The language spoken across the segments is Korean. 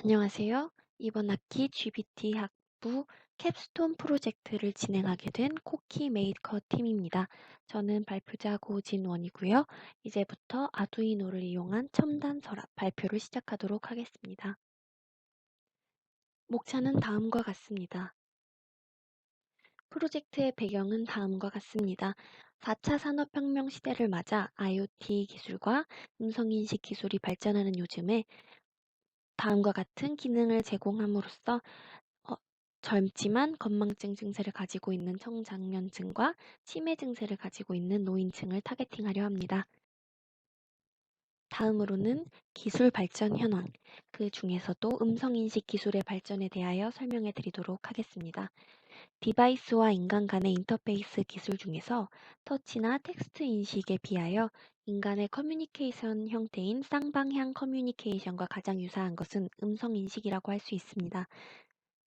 안녕하세요. 이번 학기 GPT 학부 캡스톤 프로젝트를 진행하게 된 코키 메이커 팀입니다. 저는 발표자 고진원이고요. 이제부터 아두이노를 이용한 첨단 서랍 발표를 시작하도록 하겠습니다. 목차는 다음과 같습니다. 프로젝트의 배경은 다음과 같습니다. 4차 산업혁명 시대를 맞아 IoT 기술과 음성인식 기술이 발전하는 요즘에 다음과 같은 기능을 제공함으로써 어, 젊지만 건망증 증세를 가지고 있는 청장년층과 치매 증세를 가지고 있는 노인층을 타겟팅하려 합니다. 다음으로는 기술 발전 현황, 그 중에서도 음성인식 기술의 발전에 대하여 설명해 드리도록 하겠습니다. 디바이스와 인간 간의 인터페이스 기술 중에서 터치나 텍스트 인식에 비하여 인간의 커뮤니케이션 형태인 쌍방향 커뮤니케이션과 가장 유사한 것은 음성 인식이라고 할 수 있습니다.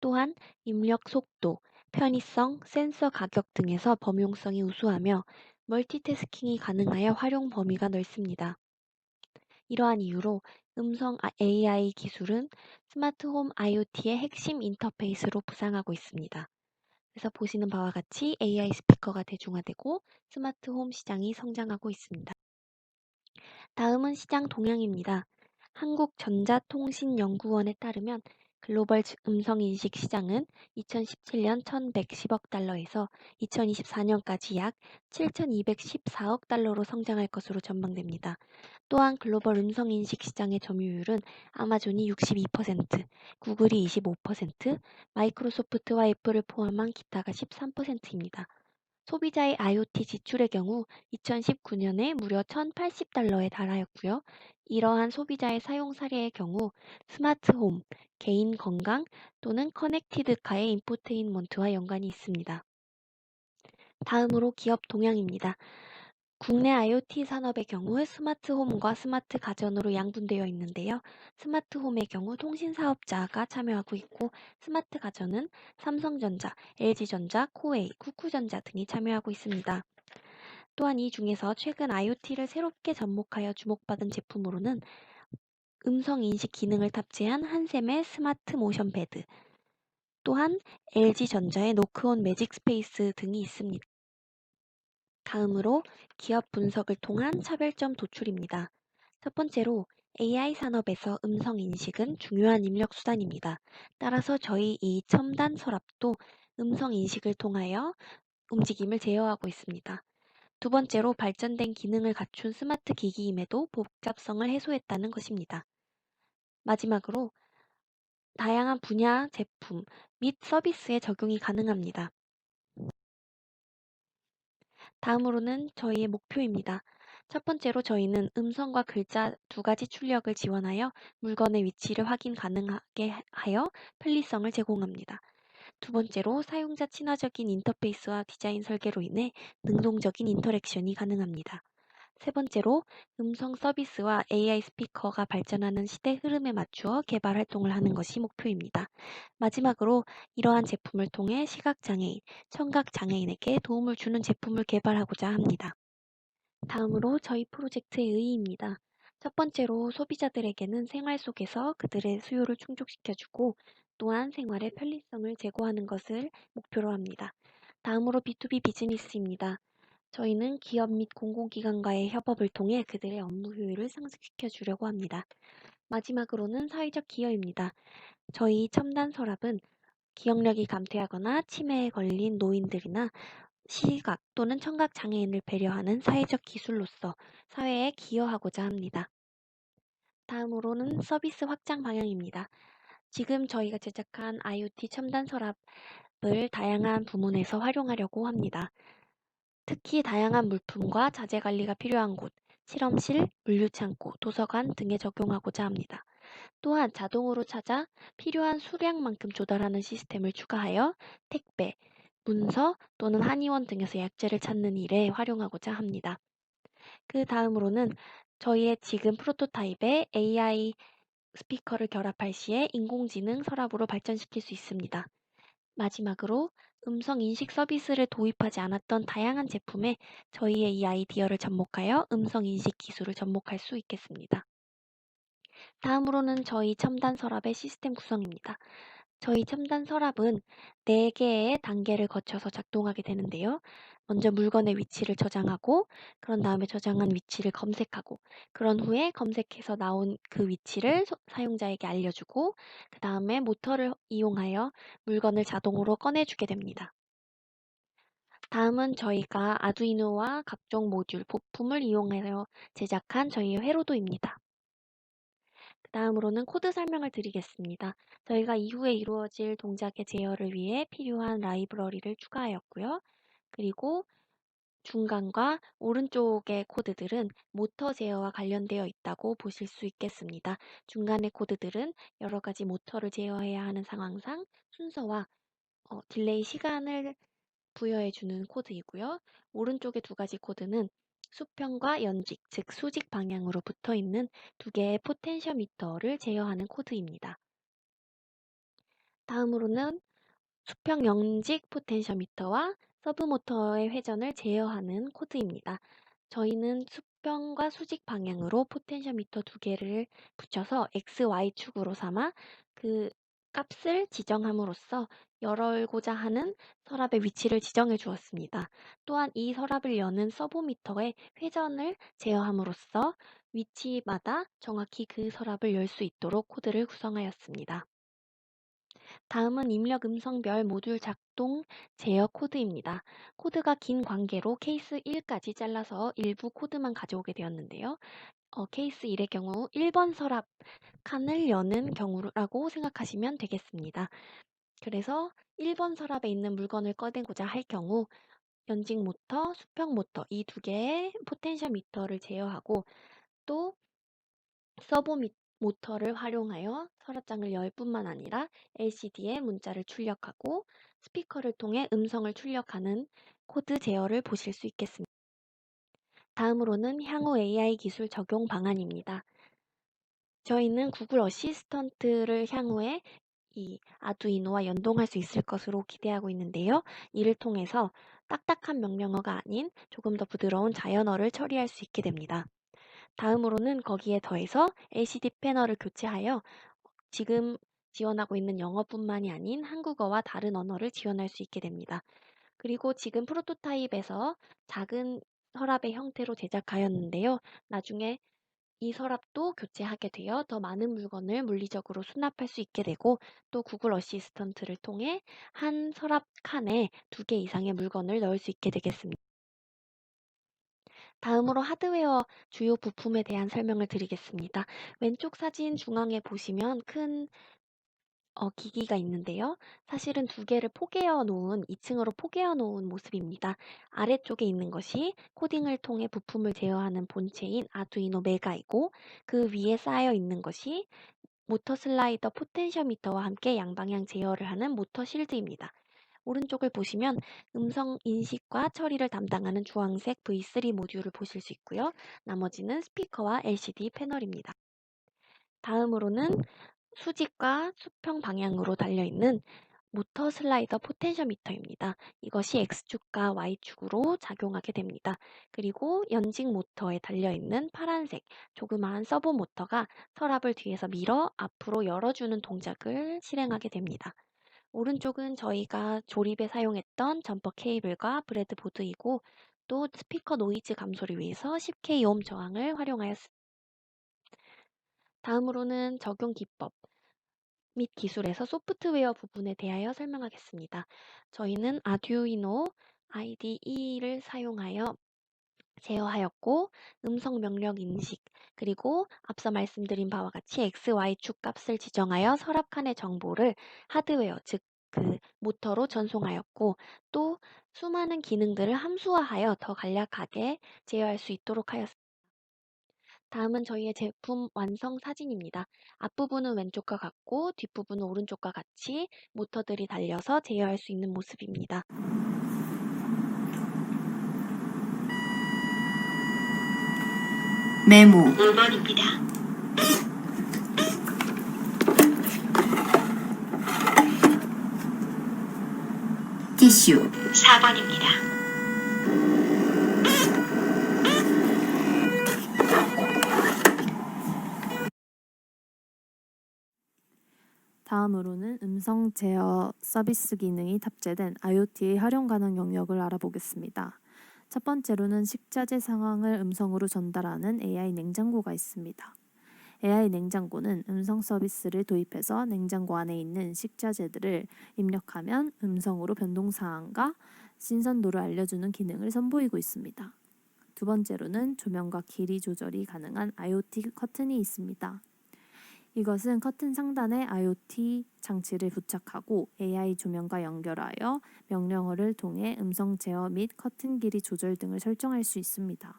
또한 입력 속도, 편의성, 센서 가격 등에서 범용성이 우수하며 멀티태스킹이 가능하여 활용 범위가 넓습니다. 이러한 이유로 음성 AI 기술은 스마트홈 IoT의 핵심 인터페이스로 부상하고 있습니다. 그래서 보시는 바와 같이 AI 스피커가 대중화되고 스마트 홈 시장이 성장하고 있습니다. 다음은 시장 동향입니다. 한국전자통신연구원에 따르면 글로벌 음성 인식 시장은 2017년 1110억 달러에서 2024년까지 약 7214억 달러로 성장할 것으로 전망됩니다. 또한 글로벌 음성 인식 시장의 점유율은 아마존이 62%, 구글이 25%, 마이크로소프트와 애플을 포함한 기타가 13%입니다. 소비자의 IoT 지출의 경우 2019년에 무려 1,080달러에 달하였고요. 이러한 소비자의 사용 사례의 경우 스마트홈, 개인 건강 또는 커넥티드카의 인포테인먼트와 연관이 있습니다. 다음으로 기업 동향입니다. 국내 IoT 산업의 경우 스마트홈과 스마트 가전으로 양분되어 있는데요. 스마트홈의 경우 통신 사업자가 참여하고 있고 스마트 가전은 삼성전자, LG전자, 코웨이, 쿠쿠전자 등이 참여하고 있습니다. 또한 이 중에서 최근 IoT를 새롭게 접목하여 주목받은 제품으로는 음성 인식 기능을 탑재한 한샘의 스마트 모션 베드, 또한 LG전자의 노크온 매직 스페이스 등이 있습니다. 다음으로 기업 분석을 통한 차별점 도출입니다. 첫 번째로 AI 산업에서 음성 인식은 중요한 입력 수단입니다. 따라서 저희 이 첨단 서랍도 음성 인식을 통하여 움직임을 제어하고 있습니다. 두 번째로 발전된 기능을 갖춘 스마트 기기임에도 복잡성을 해소했다는 것입니다. 마지막으로 다양한 분야 제품 및 서비스에 적용이 가능합니다. 다음으로는 저희의 목표입니다. 첫 번째로 저희는 음성과 글자 두 가지 출력을 지원하여 물건의 위치를 확인 가능하게 하여 편리성을 제공합니다. 두 번째로 사용자 친화적인 인터페이스와 디자인 설계로 인해 능동적인 인터랙션이 가능합니다. 세 번째로 음성 서비스와 AI 스피커가 발전하는 시대 흐름에 맞추어 개발 활동을 하는 것이 목표입니다. 마지막으로 이러한 제품을 통해 시각장애인, 청각장애인에게 도움을 주는 제품을 개발하고자 합니다. 다음으로 저희 프로젝트의 의의입니다. 첫 번째로 소비자들에게는 생활 속에서 그들의 수요를 충족시켜주고 또한 생활의 편리성을 제고하는 것을 목표로 합니다. 다음으로 B2B 비즈니스입니다. 저희는 기업 및 공공기관과의 협업을 통해 그들의 업무 효율을 상승시켜 주려고 합니다. 마지막으로는 사회적 기여입니다. 저희 첨단 서랍은 기억력이 감퇴하거나 치매에 걸린 노인들이나 시각 또는 청각 장애인을 배려하는 사회적 기술로서 사회에 기여하고자 합니다. 다음으로는 서비스 확장 방향입니다. 지금 저희가 제작한 IoT 첨단 서랍을 다양한 부문에서 활용하려고 합니다. 특히 다양한 물품과 자재 관리가 필요한 곳, 실험실, 물류창고, 도서관 등에 적용하고자 합니다. 또한 자동으로 찾아 필요한 수량만큼 조달하는 시스템을 추가하여 택배, 문서 또는 한의원 등에서 약재를 찾는 일에 활용하고자 합니다. 그 다음으로는 저희의 지금 프로토타입에 AI 스피커를 결합할 시에 인공지능 서랍으로 발전시킬 수 있습니다. 마지막으로 음성 인식 서비스를 도입하지 않았던 다양한 제품에 저희의 이 아이디어를 접목하여 음성 인식 기술을 접목할 수 있겠습니다. 다음으로는 저희 첨단 서랍의 시스템 구성입니다. 저희 첨단 서랍은 4개의 단계를 거쳐서 작동하게 되는데요. 먼저 물건의 위치를 저장하고, 그런 다음에 저장한 위치를 검색하고, 그런 후에 검색해서 나온 그 위치를 소- 사용자에게 알려주고, 그 다음에 모터를 이용하여 물건을 자동으로 꺼내주게 됩니다. 다음은 저희가 아두이노와 각종 모듈, 부품을 이용하여 제작한 저희의 회로도입니다. 그 다음으로는 코드 설명을 드리겠습니다. 저희가 이후에 이루어질 동작의 제어를 위해 필요한 라이브러리를 추가하였고요. 그리고 중간과 오른쪽의 코드들은 모터 제어와 관련되어 있다고 보실 수 있겠습니다. 중간의 코드들은 여러 가지 모터를 제어해야 하는 상황상 순서와 어, 딜레이 시간을 부여해주는 코드이고요. 오른쪽의 두 가지 코드는 수평과 연직, 즉 수직 방향으로 붙어 있는 두 개의 포텐셔미터를 제어하는 코드입니다. 다음으로는 수평 연직 포텐셔미터와 서브모터의 회전을 제어하는 코드입니다. 저희는 수평과 수직 방향으로 포텐셔미터 두 개를 붙여서 X, Y축으로 삼아 그 값을 지정함으로써 열고자 하는 서랍의 위치를 지정해 주었습니다. 또한 이 서랍을 여는 서브미터의 회전을 제어함으로써 위치마다 정확히 그 서랍을 열 수 있도록 코드를 구성하였습니다. 다음은 입력 음성별 모듈 작동 제어 코드입니다. 코드가 긴 관계로 케이스 1까지 잘라서 일부 코드만 가져오게 되었는데요. 어, 케이스 1의 경우 1번 서랍 칸을 여는 경우라고 생각하시면 되겠습니다. 그래서 1번 서랍에 있는 물건을 꺼내고자 할 경우 연직 모터, 수평 모터 이 두 개의 포텐셜 미터를 제어하고 또 서버 미- 모터를 활용하여 서랍장을 열 뿐만 아니라 LCD에 문자를 출력하고 스피커를 통해 음성을 출력하는 코드 제어를 보실 수 있겠습니다. 다음으로는 향후 AI 기술 적용 방안입니다. 저희는 구글 어시스턴트를 향후에 이 아두이노와 연동할 수 있을 것으로 기대하고 있는데요. 이를 통해서 딱딱한 명령어가 아닌 조금 더 부드러운 자연어를 처리할 수 있게 됩니다. 다음으로는 거기에 더해서 LCD 패널을 교체하여 지금 지원하고 있는 영어뿐만이 아닌 한국어와 다른 언어를 지원할 수 있게 됩니다. 그리고 지금 프로토타입에서 작은 서랍의 형태로 제작하였는데요. 나중에 이 서랍도 교체하게 되어 더 많은 물건을 물리적으로 수납할 수 있게 되고 또 구글 어시스턴트를 통해 한 서랍 칸에 두 개 이상의 물건을 넣을 수 있게 되겠습니다. 다음으로 하드웨어 주요 부품에 대한 설명을 드리겠습니다. 왼쪽 사진 중앙에 보시면 큰 어, 기기가 있는데요. 사실은 두 개를 포개어 놓은, 2층으로 포개어 놓은 모습입니다. 아래쪽에 있는 것이 코딩을 통해 부품을 제어하는 본체인 아두이노 메가이고, 그 위에 쌓여 있는 것이 모터 슬라이더 포텐셔미터와 함께 양방향 제어를 하는 모터 실드입니다. 오른쪽을 보시면 음성 인식과 처리를 담당하는 주황색 V3 모듈을 보실 수 있고요. 나머지는 스피커와 LCD 패널입니다. 다음으로는 수직과 수평 방향으로 달려있는 모터 슬라이더 포텐셔미터입니다. 이것이 X축과 Y축으로 작용하게 됩니다. 그리고 연직 모터에 달려있는 파란색 조그마한 서브 모터가 서랍을 뒤에서 밀어 앞으로 열어주는 동작을 실행하게 됩니다. 오른쪽은 저희가 조립에 사용했던 점퍼 케이블과 브레드보드이고 또 스피커 노이즈 감소를 위해서 10K 옴 저항을 활용하였습니다. 다음으로는 적용 기법 및 기술에서 소프트웨어 부분에 대하여 설명하겠습니다. 저희는 아듀이노 IDE를 사용하여 제어하였고 음성 명령 인식 그리고 앞서 말씀드린 바와 같이 X, Y축 값을 지정하여 서랍 칸의 정보를 하드웨어 즉 그 모터로 전송하였고 또 수많은 기능들을 함수화하여 더 간략하게 제어할 수 있도록 하였습니다. 다음은 저희의 제품 완성 사진입니다. 앞부분은 왼쪽과 같고 뒷부분은 오른쪽과 같이 모터들이 달려서 제어할 수 있는 모습입니다. 메모 5번입니다. 티슈 4번입니다. 다음으로는 음성 제어 서비스 기능이 탑재된 IoT의 활용 가능 영역을 알아보겠습니다. 첫 번째로는 식자재 상황을 음성으로 전달하는 AI 냉장고가 있습니다. AI 냉장고는 음성 서비스를 도입해서 냉장고 안에 있는 식자재들을 입력하면 음성으로 변동 사항과 신선도를 알려주는 기능을 선보이고 있습니다. 두 번째로는 조명과 길이 조절이 가능한 IoT 커튼이 있습니다. 이것은 커튼 상단에 IoT 장치를 부착하고 AI 조명과 연결하여 명령어를 통해 음성 제어 및 커튼 길이 조절 등을 설정할 수 있습니다.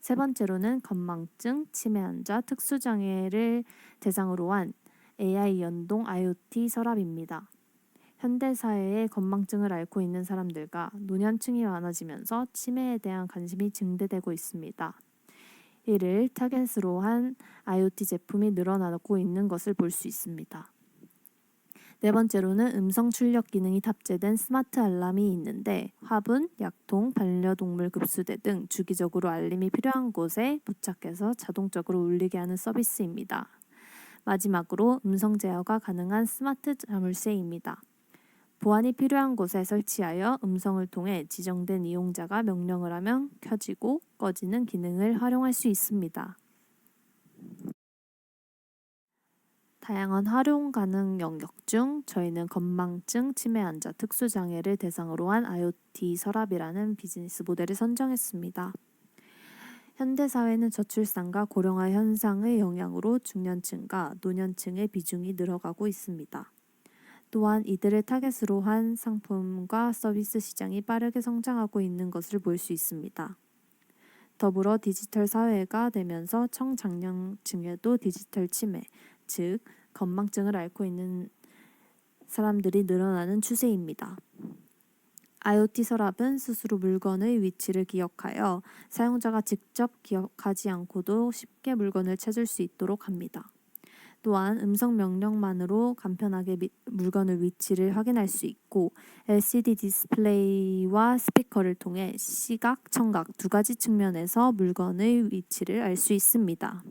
세 번째로는 건망증, 치매 환자, 특수 장애를 대상으로 한 AI 연동 IoT 서랍입니다. 현대 사회에 건망증을 앓고 있는 사람들과 노년층이 많아지면서 치매에 대한 관심이 증대되고 있습니다. 이를 타겟으로 한 IoT 제품이 늘어나고 있는 것을 볼 수 있습니다. 네 번째로는 음성 출력 기능이 탑재된 스마트 알람이 있는데 화분, 약통, 반려동물 급수대 등 주기적으로 알림이 필요한 곳에 부착해서 자동적으로 울리게 하는 서비스입니다. 마지막으로 음성 제어가 가능한 스마트 자물쇠입니다. 보안이 필요한 곳에 설치하여 음성을 통해 지정된 이용자가 명령을 하면 켜지고 꺼지는 기능을 활용할 수 있습니다. 다양한 활용 가능 영역 중 저희는 건망증, 치매 환자, 특수 장애를 대상으로 한 IoT 서랍이라는 비즈니스 모델을 선정했습니다. 현대 사회는 저출산과 고령화 현상의 영향으로 중년층과 노년층의 비중이 늘어가고 있습니다. 또한 이들을 타겟으로 한 상품과 서비스 시장이 빠르게 성장하고 있는 것을 볼 수 있습니다. 더불어 디지털 사회가 되면서 청장년층에도 디지털 치매, 즉 건망증을 앓고 있는 사람들이 늘어나는 추세입니다. IoT 서랍은 스스로 물건의 위치를 기억하여 사용자가 직접 기억하지 않고도 쉽게 물건을 찾을 수 있도록 합니다. 또한 음성 명령만으로 간편하게 미, 물건의 위치를 확인할 수 있고 LCD 디스플레이와 스피커를 통해 시각, 청각 두 가지 측면에서 물건의 위치를 알 수 있습니다.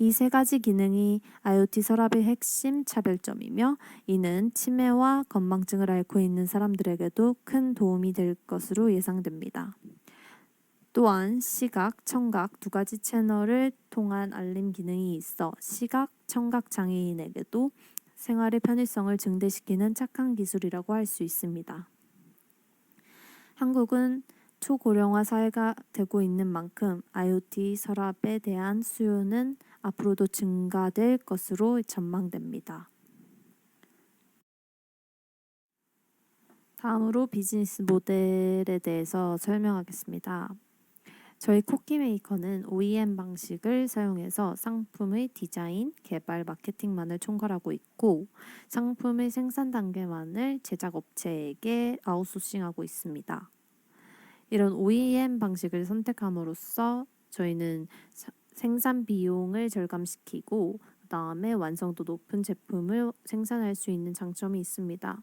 이 세 가지 기능이 IoT 서랍의 핵심 차별점이며 이는 치매와 건망증을 앓고 있는 사람들에게도 큰 도움이 될 것으로 예상됩니다. 또한 시각, 청각 두 가지 채널을 통한 알림 기능이 있어 시각, 청각 장애인에게도 생활의 편의성을 증대시키는 착한 기술이라고 할 수 있습니다. 한국은 초고령화 사회가 되고 있는 만큼 IoT 서랍에 대한 수요는 앞으로도 증가될 것으로 전망됩니다. 다음으로 비즈니스 모델에 대해서 설명하겠습니다. 저희 쿠키 메이커는 OEM 방식을 사용해서 상품의 디자인, 개발, 마케팅만을 총괄하고 있고 상품의 생산 단계만을 제작 업체에게 아웃소싱하고 있습니다. 이런 OEM 방식을 선택함으로써 저희는 생산 비용을 절감시키고 그다음에 완성도 높은 제품을 생산할 수 있는 장점이 있습니다.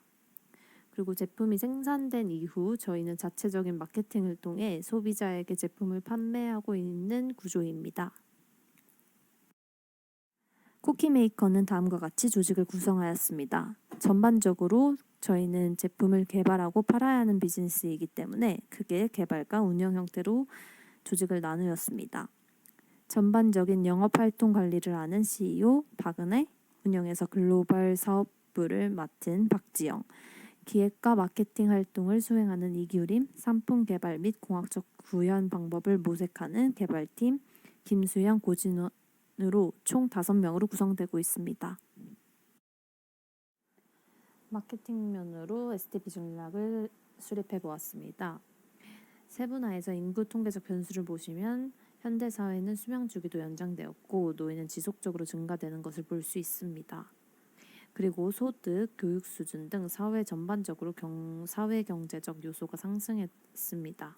그리고 제품이 생산된 이후 저희는 자체적인 마케팅을 통해 소비자에게 제품을 판매하고 있는 구조입니다. 쿠키 메이커는 다음과 같이 조직을 구성하였습니다. 전반적으로 저희는 제품을 개발하고 팔아야 하는 비즈니스이기 때문에 크게 개발과 운영 형태로 조직을 나누었습니다. 전반적인 영업 활동 관리를 하는 CEO 박은혜, 운영에서 글로벌 사업부를 맡은 박지영, 기획과 마케팅 활동을 수행하는 이규림, 상품 개발 및 공학적 구현 방법을 모색하는 개발팀 김수영, 고진원으로 총 5명으로 구성되고 있습니다. 마케팅 면으로 STP 전략을 수립해 보았습니다. 세분화해서 인구 통계적 변수를 보시면 현대 사회는 수명 주기도 연장되었고 노인은 지속적으로 증가되는 것을 볼 수 있습니다. 그리고 소득, 교육 수준 등 사회 전반적으로 경, 사회 경제적 요소가 상승했습니다.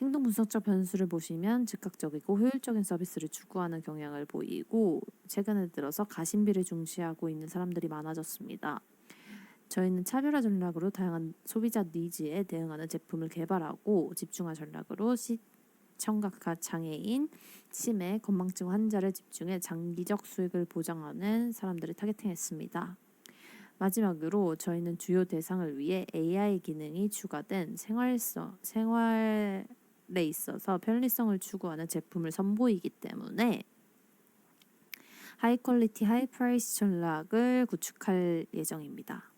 행동 분석적 변수를 보시면 즉각적이고 효율적인 서비스를 추구하는 경향을 보이고 최근에 들어서 가심비를 중시하고 있는 사람들이 많아졌습니다. 저희는 차별화 전략으로 다양한 소비자 니즈에 대응하는 제품을 개발하고 집중화 전략으로 청각 장애인, 치매, 건망증 환자를 집중해 장기적 수익을 보장하는 사람들을 타겟팅했습니다. 마지막으로 저희는 주요 대상을 위해 AI 기능이 추가된 생활성, 생활에 있어서 편리성을 추구하는 제품을 선보이기 때문에 하이 퀄리티 하이 프라이스 전략을 구축할 예정입니다.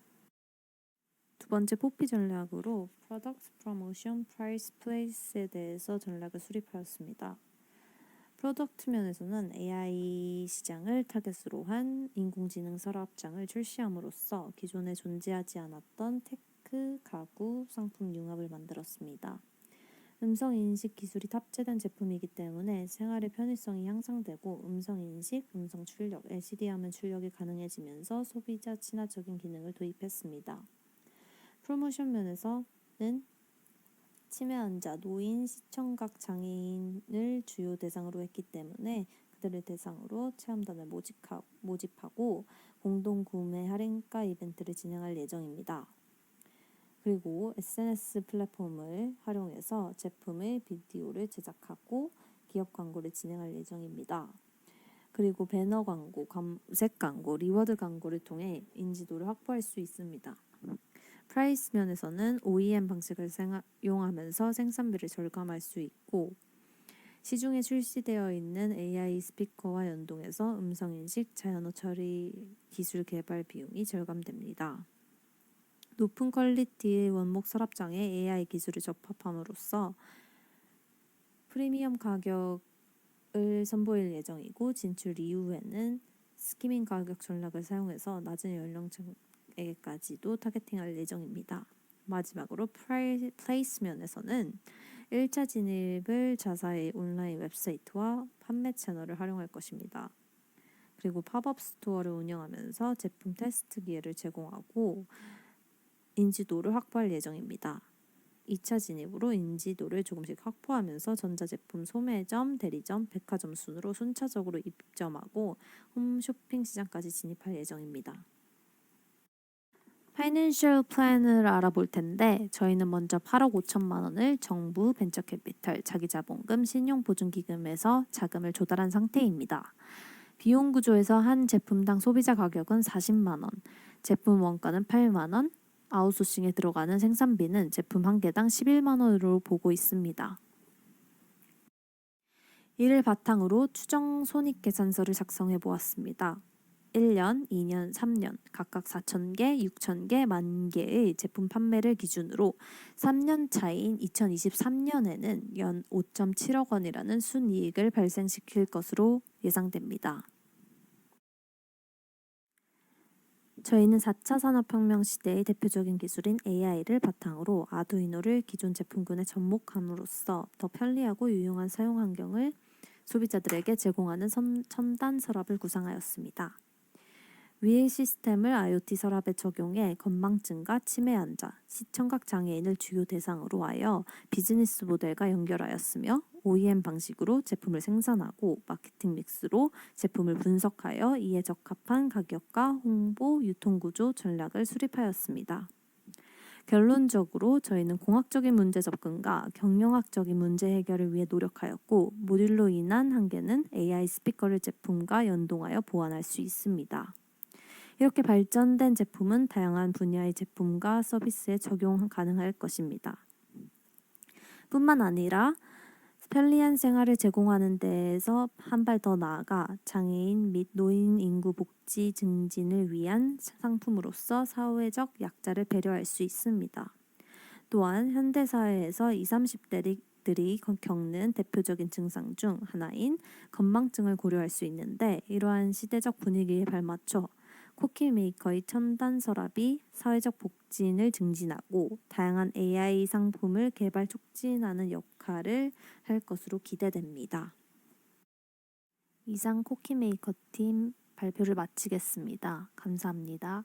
두 번째 포피 전략으로 Product Promotion Price Place에 대해서 전략을 수립하였습니다. 프로덕트 면에서는 AI 시장을 타겟으로 한 인공지능 서랍장을 출시함으로써 기존에 존재하지 않았던 테크, 가구, 상품 융합을 만들었습니다. 음성 인식 기술이 탑재된 제품이기 때문에 생활의 편의성이 향상되고 음성 인식, 음성 출력, LCD 화면 출력이 가능해지면서 소비자 친화적인 기능을 도입했습니다. 프로모션 면에서는 치매 환자, 노인, 시청각 장애인을 주요 대상으로 했기 때문에 그들을 대상으로 체험단을 모집하, 모집하고 공동 구매 할인가 이벤트를 진행할 예정입니다. 그리고 SNS 플랫폼을 활용해서 제품의 비디오를 제작하고 기업 광고를 진행할 예정입니다. 그리고 배너 광고, 검색 광고, 리워드 광고를 통해 인지도를 확보할 수 있습니다. 프라이스 면에서는 OEM 방식을 사용하면서 생산비를 절감할 수 있고 시중에 출시되어 있는 AI 스피커와 연동해서 음성 인식, 자연어 처리 기술 개발 비용이 절감됩니다. 높은 퀄리티의 원목 서랍장에 AI 기술을 접합함으로써 프리미엄 가격을 선보일 예정이고 진출 이후에는 스키밍 가격 전략을 사용해서 낮은 연령층 에게까지도 타겟팅할 예정입니다. 마지막으로 플레이스면에서는 1차 진입을 자사의 온라인 웹사이트와 판매 채널을 활용할 것입니다. 그리고 팝업 스토어를 운영하면서 제품 테스트 기회를 제공하고 인지도를 확보할 예정입니다. 2차 진입으로 인지도를 조금씩 확보하면서 전자제품 소매점, 대리점, 백화점 순으로 순차적으로 입점하고 홈쇼핑 시장까지 진입할 예정입니다. 파이낸셜 플랜을 알아볼 텐데 저희는 먼저 8억 5천만 원을 정부 벤처캐피탈 자기자본금 신용보증기금에서 자금을 조달한 상태입니다. 비용 구조에서 한 제품당 소비자 가격은 40만 원, 제품 원가는 8만 원, 아웃소싱에 들어가는 생산비는 제품 한 개당 11만 원으로 보고 있습니다. 이를 바탕으로 추정 손익 계산서를 작성해 보았습니다. 1년, 2년, 3년 각각 4,000개, 6,000개, 만 개의 제품 판매를 기준으로 3년 차인 2023년에는 연 5.7억 원이라는 순이익을 발생시킬 것으로 예상됩니다. 저희는 4차 산업혁명 시대의 대표적인 기술인 AI를 바탕으로 아두이노를 기존 제품군에 접목함으로써 더 편리하고 유용한 사용 환경을 소비자들에게 제공하는 첨단 서랍을 구상하였습니다. 위의 시스템을 IoT 서랍에 적용해 건망증과 치매 환자, 시청각 장애인을 주요 대상으로 하여 비즈니스 모델과 연결하였으며 OEM 방식으로 제품을 생산하고 마케팅 믹스로 제품을 분석하여 이에 적합한 가격과 홍보, 유통 구조 전략을 수립하였습니다. 결론적으로 저희는 공학적인 문제 접근과 경영학적인 문제 해결을 위해 노력하였고 모듈로 인한 한계는 AI 스피커를 제품과 연동하여 보완할 수 있습니다. 이렇게 발전된 제품은 다양한 분야의 제품과 서비스에 적용 가능할 것입니다. 뿐만 아니라 편리한 생활을 제공하는 데에서 한 발 더 나아가 장애인 및 노인 인구 복지 증진을 위한 상품으로서 사회적 약자를 배려할 수 있습니다. 또한 현대 사회에서 20, 30대들이 겪는 대표적인 증상 중 하나인 건망증을 고려할 수 있는데 이러한 시대적 분위기에 발맞춰 쿠키 메이커의 첨단 서랍이 사회적 복진을 증진하고 다양한 AI 상품을 개발 촉진하는 역할을 할 것으로 기대됩니다. 이상 쿠키 메이커 팀 발표를 마치겠습니다. 감사합니다.